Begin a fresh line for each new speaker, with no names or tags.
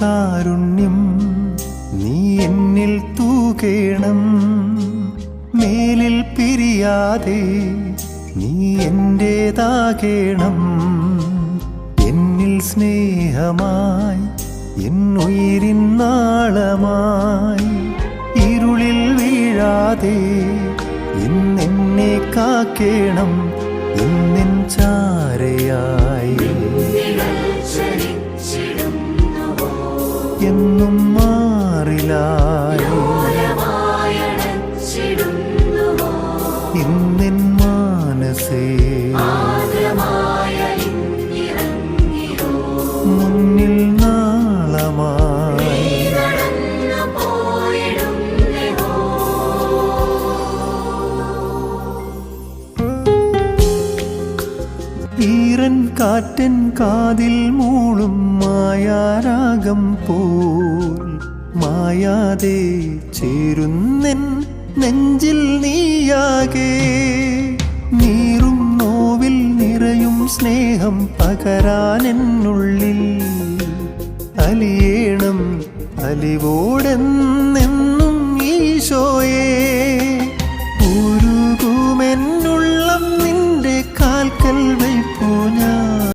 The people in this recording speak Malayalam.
കാരുണ്യം നീ എന്നിൽ തൂകേണം. മേലിൽ പിരിയാതെ നീ എന്റേതാകേണം. എന്നിൽ സ്നേഹമായി എന്നുയിരിൻ നാളമായി. ഇരുളിൽ വീഴാതെ ഇന്നെന്നെ കാക്കേണം. ഇന്നിൻ ചാരയായി എന്നും മാറിലായി. ഇന്നിൻ മാനസേ. ഈറൻ കാറ്റൻ കാതിൽ മൂളും മായാരാഗം പോൽ. മായാതെ ചേരുന്നെൻ നെഞ്ചിൽ നീയാകെ. നീറും നോവിൽ നിറയും സ്നേഹം പകരാനെന്നുള്ളിൽ. അലിയേണം അലിവോടെന്നും